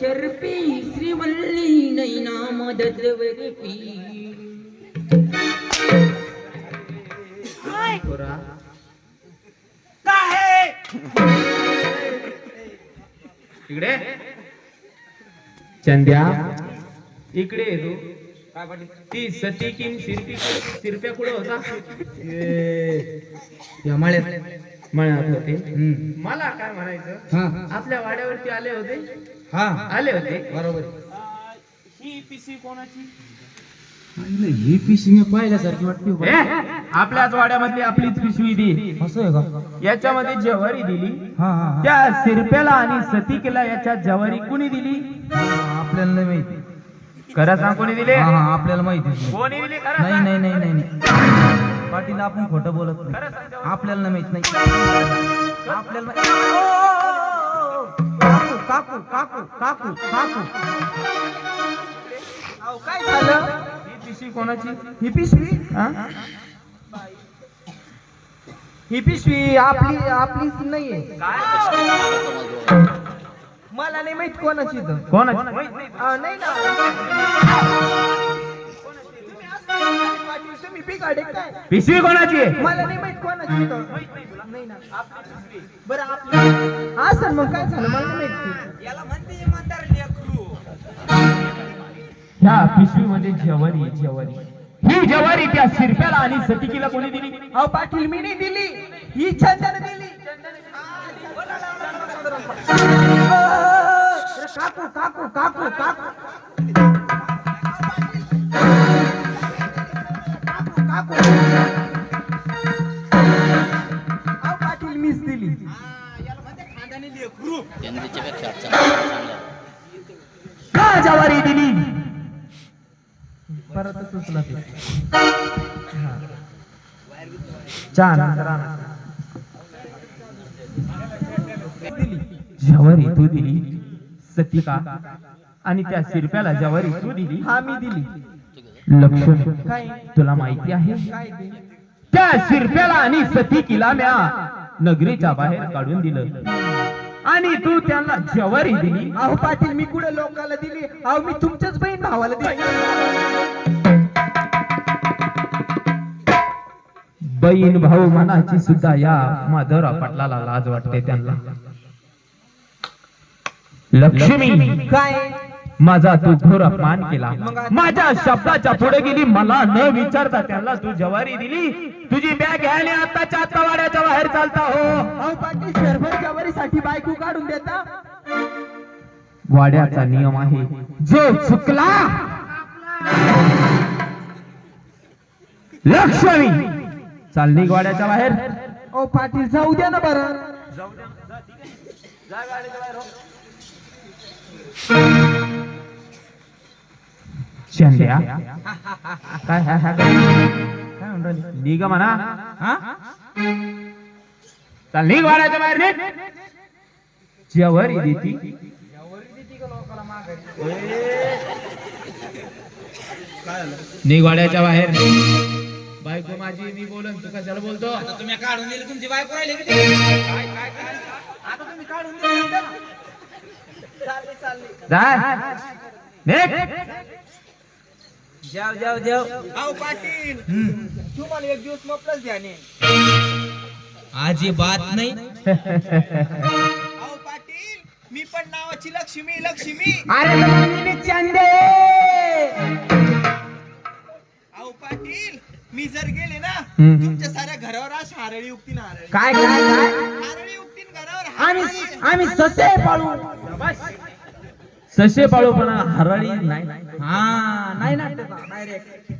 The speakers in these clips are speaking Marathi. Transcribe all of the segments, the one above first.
शर्पी श्रीवल्ली नैना मदत वरपी इकडे? चंद्या। इकडे ये तू। काय पाटील ती सती किम शिरपी शिरप्या कुठे होता? मला काय म्हणायचं? हा. आपल्या वाड्यावरती आले होते? हा. आले होते. बरोबर. ही पिसी कोणाची? ही पिशी मी पाहिल्यासारखी वाटते हो. आपल्याच वाड्यामधली आपलीच पिशवी दी असं आहे का? याच्यामध्ये जवारी दिली. हा हा हा. त्या शिरप्याला आणि सतीकेला याच्यात जवारी कुणी दिली? आपल्याला नाही माहिती. खरं सांग कोणी दिले? आपल्याला माहिती नाही. कोणी दिली. नाही नाही नाही नाही. पाटील आपण खोटं बोलत नाही. आपल्याला माहीत नाही. आपल्याला माहित- ओ, ओ, ओ, ओ, काकू काकू काकू काकू. काकू अहो, काय झालं? ही पिशवी कोणाची? ही पिशवी? हा? पिशवी आपली आपलीच नाहीये. मला नाही माहीत कोणाची कोणाची? नाही. ना. तुम्ही काय पिशवी कोणाची आहे? मला नाही माहीत कोणाची इथं. नाही ना. बरं आपली हा सर मग काय झालं? मला नाही माहीत. ह्या पिशवीमध्ये जवारी जवारी ही जवारी त्या शिरप्याला आणि सतीकीला कोणी दिली? अहो पाटील मी नाही दिली. ही चंदन दिली. काकू काकू काकू काकू. पाटील मीच दिली. त्यांच्यापेक्षा चांगला. का जवारी दिली. परत सुचला. ते छान. दिली जवारी तू दिली सतिका. आणि त्या शिरप्याला जवारी तू दिली हा मी दिली. लक्ष्मी काय तुला माहिती आहे? त्या शिरप्याला आणि सतीकीला म्या नगरीच्या बाहेर काढून दिलं. आणि तू त्यांना जवारी दिली. अहो पाटील मी कुठे लोकाला दिली? अहो मी तुमच्याच बहीण भावाला दिली. बहीण भाऊ मनाची सुद्धा या माधवराव पाटलाला लाज वाटते त्यांना. लक्ष्मी. काय? माझा तू घोर अपमान केला. माझ्या शब्दाच्या पुढे गेली मला न विचारता त्यांना तू जवारी दिली. तुझी बॅग घ्यायला आताच्या आता वाड्याच्या बाहेर चालता हो. अहो पाटील शरभर जवारीसाठी बायको काढून देता. वाड्याचा नियम आहे जो चुकला लक्ष्मी चाल निघ वाड्याच्या बाहेर. अहो पाटील जाऊ द्या ना बरं. चंद्या काय हा हा काय काय म्हणून राहिली? निघ म्हणा हा? चाल निघ वाड्याच्या बाहेर निघ जवारी देती निघ वाड्याच्या बाहेर बायको माझी मी बोलन तू कशाला बोलतो तुम्ही काढून दिली तुमची बायको राहिली किती आता तुम्ही काढून दिली ना. चालले चालले निघ जाव जाव जाव. अहो पाटील. तुम्हाला एक दिवस मोकळच ध्याने आज बात नाही. अहो पाटील मी पण नावाची लक्ष्मी लक्ष्मी. अरे तर चंदे. अहो पाटील मी जर गेले ना हम्म. तुमच्या साऱ्या घरावर अशी हारळी उगती ना हारळी. काय काय काय? हारळी उगतीन घरावर आम्ही हारळी. आम्ही ससे पाळू. ससे पाळू पण हरळी नाही. हा नाही ना डायरेक्ट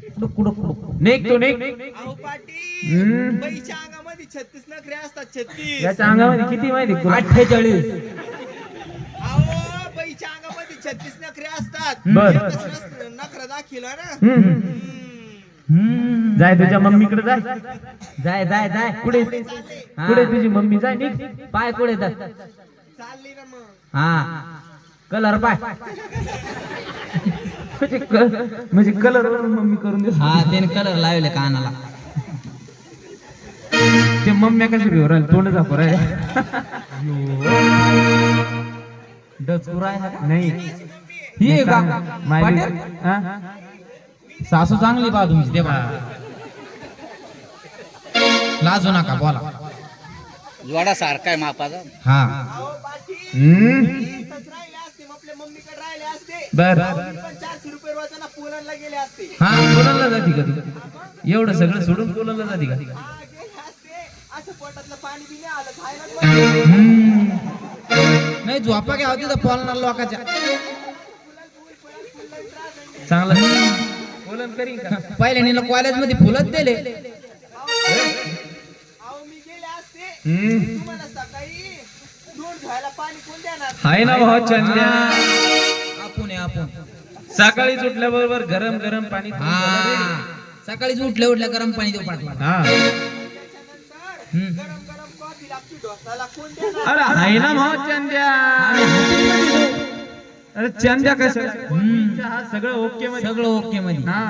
निघ तू निघ. अहो पाटील हम्म. बाईच्या अंगामध्ये छत्तीस नखरे असतात छत्तीस. याच्या अंगामध्ये किती माहिती? अठ्ठेचाळीस. बाईच्या अंगामध्ये छत्तीस नखरे असतात. नखरा दाखिला ना. जाय तुझ्या मम्मीकडे जाय. जाय. जाय जाय पुढे. हा. पुढे तुझी मम्मी जाय निघ. पाय पुढे जाय चालली ना मग. हा. कलर पाय. म्हणजे म्हणजे कलर मम्मी करून दे हा त्याने कलर लावले कानाला. ते मम्म्या कशी घेऊन राहिले तोंड डचकुरा आहे का? नाही. ही का? पाटील? हा? सासू चांगली पहा तुमची ते लाजू नका बोला. जोडा सारखा आहे मापाचा. हा. हम्म. मम्मीकडे राहिले असते. बर. मी पण चारशे रुपये रोजाना पोलंडला गेले असते. हा कोणाला जाती का तू? एवढं सगळं सोडून कोणाला जाती का? हा गेले असते. असं पोटातलं पाणी बी नाही आलं खायला पण हम्म. नाही झोपा घ्या होती तर पळणार लोकांच्या. चांगलं. पहिले नीला कॉलेजमध्ये फुलत दिले. अहो मी गेले असते. हम्म. तुम्हाला सकाळी दूध घ्यायला पाणी कोण देणार? हाय ना भाऊ चंद्या. आपण आहे आपण. सकाळी उठल्याबरोबर गरम गरम पाणी हा. सकाळीच उठल्या उठल्या गरम पाणी देऊ पाठवा हा. त्याच्यानंतर हम्म. गरम गरम कॉफी लागते डोसाला कोण देणार? अरे हाय ना भाऊ चंद्या. अरे चंद्या कसं हम्म. हा सगळं ओके मध्ये. सगळं ओके मध्ये. हा.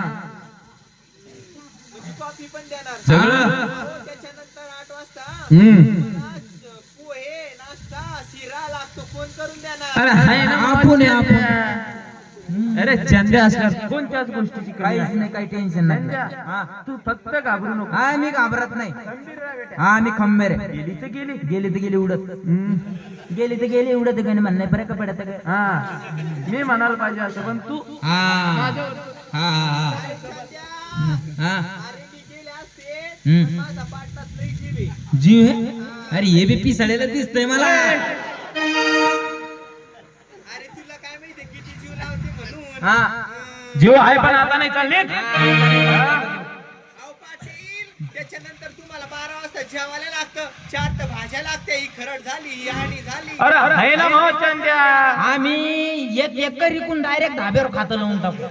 कॉफी पण देणार. सगळं. त्याच्यानंतर आठ वाजता हम्म पोहे नाश्ता शिरा लागतो कोण करून देणार अरे हाय ना आपण आहे, आपण. अरे असल्यास कोणत्याच गोष्टीची काहीच नाही. काही टेन्शन नाही. तू फक्त घाबरू नको. हा मी घाबरत नाही. हा मी खंबेर आहे. गेली तर गेली. गेली तर गेली उडत. गेली तर गेली उडत गण म्हणणं. पडत का? हा. मी म्हणायला पाहिजे असं पण तू हा. हा हा हा. हा. जीव अरे हे बी पिसाळेला दिसतंय मला. हा. जीव आहे पण आता नाही चालले त्याच्यानंतर तुम्हाला बारा वाजता जेवायला लागतं चार तर भाज्या लागत्या ही खरड झाली ही झाली अरे आहे ना भाऊ चंद्या. आम्ही एक एकर इकून डायरेक्ट धाब्यावर खातं लावून टाकू.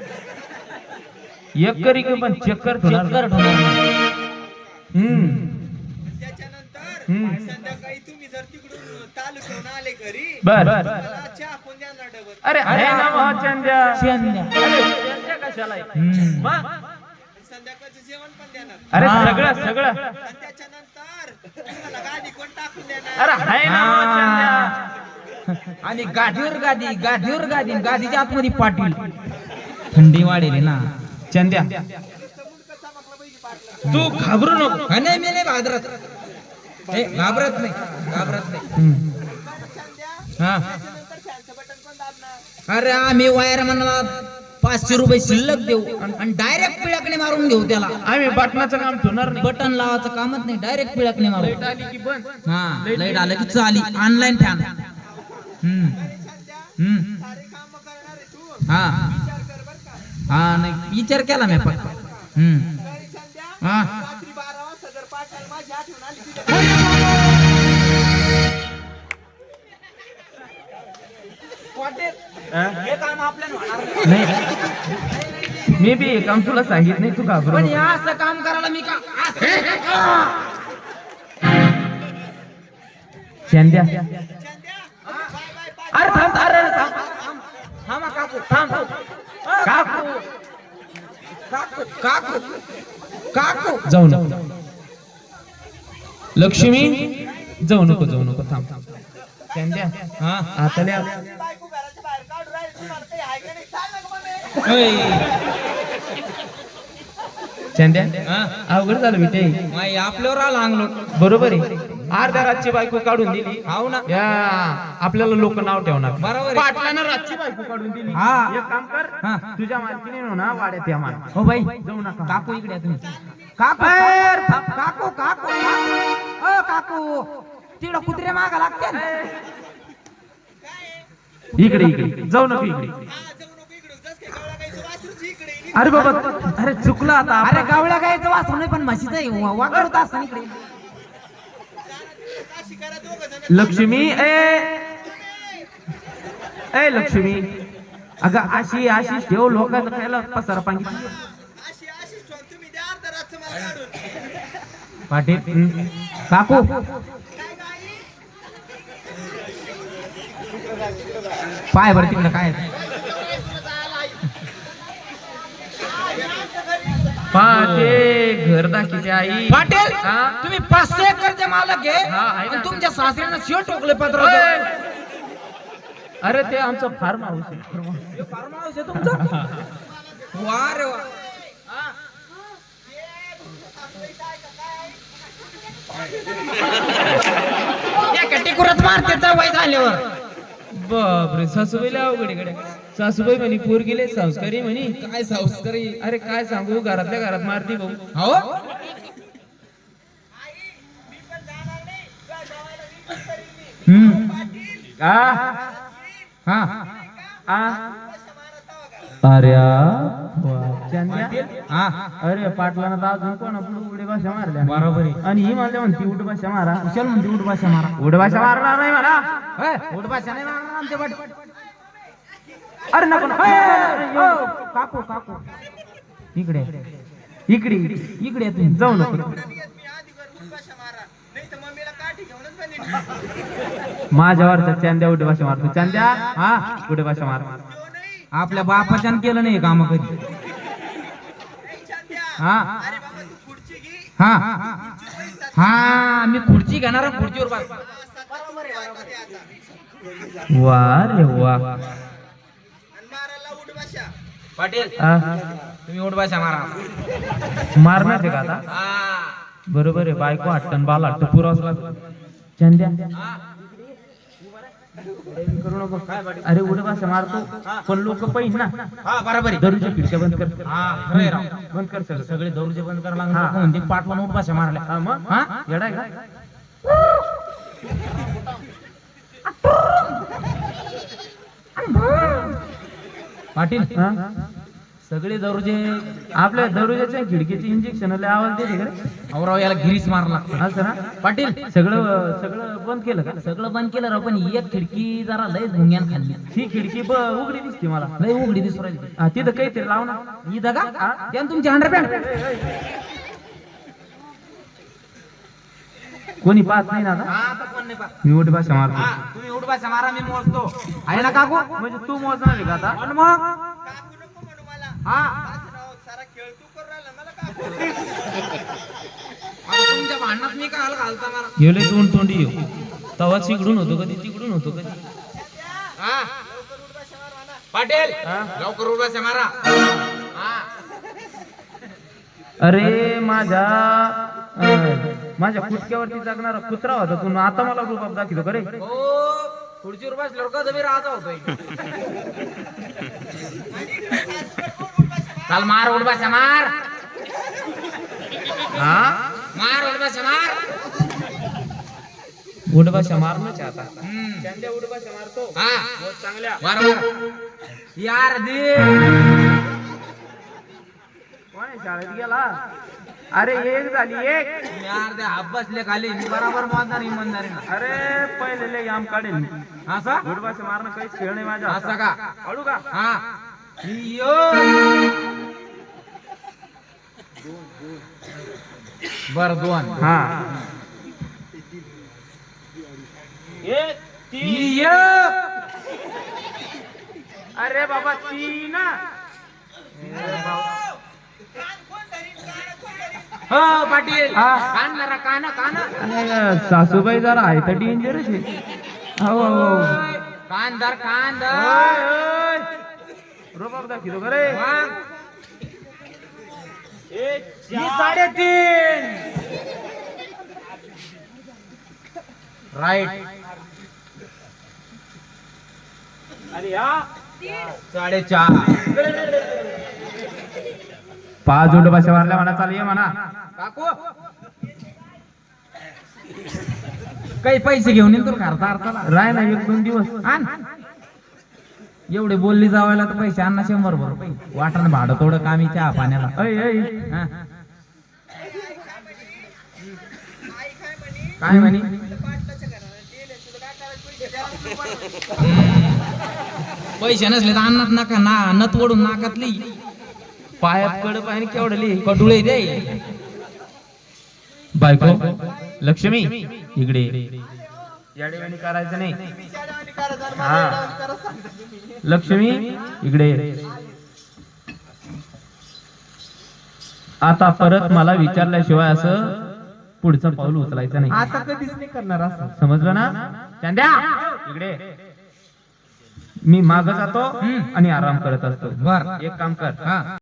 एक करी की पण चक्कर. चक्कर त्याच्यानंतर. संध्याकाळी जर तिकडून तालुक्याहून आले घरी बर. मला चहा कोण देणार डबल. अरे आहे ना. अरे चंद्या कशाला आहे? हम्म. मग? संध्याकाळचं जेवण पण देणार. अरे. सगळं सगळं. आणि त्याच्यानंतर तुम्हाला गादी कोण टाकून देणार? अरे आहे ना. आणि गादीवर गादी गादीवर गादी गादीच्या आतमध्ये पाटील. थंडी वाढेल ना. चंद्या. नुसतं मुंडकं चमकलं पाहिजे पाटलं तू घाबरू नको. हा, नाही मी नाही घाबरत घाबरत नाही घाबरत नाही. हा. अरे आम्ही वायर म्हणला पाचशे रुपये शिल्लक देऊ आणि डायरेक्ट पिळकणे मारून घेऊ त्याला. आम्ही बटनाचं काम ठेवणार नाही. बटन लावायचं कामच नाही डायरेक्ट पिळकणे मारू. हा लाइट आलं की चाली. ऑनलाईन फॅन हम्म. हम्म. हा. हा नाही. विचार केला मी पण. हम्म. हा. नाही. मी बी हे काम तुला सांगित नाही तू घाबरू पण. या असं काम करायला मी का चंद्या अरे थांब अरे थांब थांबा काकू थांब. काकू काकू काकू काकू जाऊ नको लक्ष्मी जाऊ नको जाऊ नको थांब. हा. चंद्या अवघड झालं बेटे. माई आपल्यावर आला अंगलोट. बरोबर आहे. अर्ध्या रातची बायको काढून दिली. हाव ना. या आपल्याला लोक नाव ठेवणार. बरोबर. पाटलानं रातची बायको काढून दिली. हा. एक काम कर. तुझ्या मालकीने ना वाड्यात या मान हो बाई. जाऊ नका. काकू इकडे तुम्ही. काकू काकू काकू. अ काकू. तिकडं कुत्रे मागा लागते इकडे इकडे. जाऊ नको इकडे. हा. अरे बाबा अरे चुकलं आता अरे. गावळ्या गायचं वासरू नाही पण म्हशीचं वाकर होत असं इकडे. लक्ष्मी ए. ए लक्ष्मी. अगं अशी अशी ठेव लोकांचं खायला पसारा पाणी अशी अशी ठेवून तुम्ही द्या अर्धा रातचं मला हम्म. काकू पाय बरं तिकडे काय आहे? पा ते घर दाखीचे आई पाटील? तुम्ही पाचशे एकरचे मालक आहे हा, आहे ना. आणि तुमच्या सासऱ्यानं शिव टोकले पत्र! अरे ते आमचं फार्म हाऊस आहे फार्म हाऊस आहे तुमचं वा रे वा टिकुरात मारते वय झाल्यावर. बापरे सासूबाईला अवघड गड्या. सासूबाई म्हणे पोर गेले संस्कारी म्हणे. काय संस्कारी अरे काय सांगू घरातल्या घरात मारती भाऊ. हो? हम्म. हा. आ? अरे. हा. अरे पाटलानं तर अजून कोण आपलं उडी भाषा मारल्या बरोबर आहे. आणि ही मला म्हणती उड भाषा मारा. कुशल म्हणते उठ भाषा मारा. उड भाषा मारणार नाही होय, उठ भाषा नाही मारणार आमच्या पाठी. अरे नको हो, काकू काकू. इकडे. इकडे. इकडे. तुम्ही. जाऊ नको. मी आधी घर उठभाषा मारा नाही तर मम्मीला काठी घेऊनच बनेन माझ्यावरचा चांद्या उड भाषा मारतो. चांद्या हा उड भाषा मार. आपल्या बापाच्यानं केलं नाही काम कधी. हा. तू हा. हा मी खुर्ची घेणार खुर्चीवर वा रे वा. पाटील तुम्ही उठ मारा. मारणार आहे का आता? बरोबर आहे बायको हट्टन बाल हट्ट पुरावच चंद्या. अरे उड मारतो. पण लोक पाहिजे ना. हा बरोबर दररोजच्या खिडक्या बंद कर. बंद कर सगळं. सगळे दौरचे बंद हा. लागले म्हणते पाटला उठ भाषा मारल्या हा मग? हा? येडाय का? पाटील? सगळे दौरचे आपल्या दररोजच्या खिडकीचे इंजेक्शन आवाज देते का? औराव याला गिरीस मारला असं ना? पाटील. सगळं सगळं बंद केलं का? सगळं बंद केलं राव पण एक खिडकी जरा लय भुंग्यान खाल्ली. ही खिडकी ब उघडी दिसते मला. लय उघडी दिसू राहिली हा, तिथं काहीतरी लाव ना. ही दगा. द्या ना तुमची अंडरपॅन्ट कोणी पाहत नाही ना आता? आता कोण नाही पाहत. मी उठ भाषा मारतो. हा, तुम्ही भाषा मारा मी मोजतो. आहे ना काकू? म्हणजे तू मोजणार आहे का आता? पण मग काकू नको म्हणू मला हा. माझं नाव सारा खेळ तू करू राहिला मला काकू आता तुमच्या भांडणात मी काय घालता मला गेले तोंड तोंडी येऊ. तवा तिकडून होतो कधी तिकडून होतो कधी. हा. लवकर मार पाटील हा? लवकर हा. अरे माझ्या माझ्या कुटक्यावरती जगणारा कुत्रा होता तू. आता मला रूप दाखवतो का रे? हो. खुर्चीवर बसल्यावर कधी बी राजा होतोय. चाल मार उठ भाषा मार. हा? मार उठ भाषा मार. उठ. त्यांच्या उठ मारतो हा. चांगल्या. यार दे शाळेत गेला. अरे एक झाली एक. यार दे हात बसले खाली. मी बराबर मोजणार इमानदारीनं. अरे पहिले लय आम काढेल मी असा भाषा मारणं काही खेळ नाही माझ्या असा. का? हळू का? हा. यो बर दोन. हा. यो अरे बाबा तीन. हो पाटील. हा. कान जरा कान कान. सासूबाई जरा आहे तर डेंजरच आहे. हो हो, हो. कान धर कान ओय, धर. ओय. रुबाब दाखवतो का रे मग. ही. साडेतीन. राईट. आणि या साडेचार. पाच उंड भाषा मारल्या म्हणा चालू ये म्हणा. काकू. काही पैसे घेऊन येईल तर खर्चा अर्थाला राय ना एक दोन दिवस. आण. एवढे बोलली जावायला तर पैसे आणा शंभर भर. वाटण भाडं थोडं कामी चहा पाण्याला. काय म्हणे? पैसे नसले तर अन्नात नका ना नत वडून नाकातली. पायात कडप आहे केवढली कडुळे दे. बायको लक्ष्मी इकडे. करायचं नाही. हा. लक्ष्मी इकडे. आता परत मला विचारल्याशिवाय असं पुढचं पाऊल उचलायचं नाही. आता कधीच नाही करणार असं. समजलं ना? चांद्या इकडे. मी माग जातो आणि आराम करत असतो. बर. एक काम कर. हा.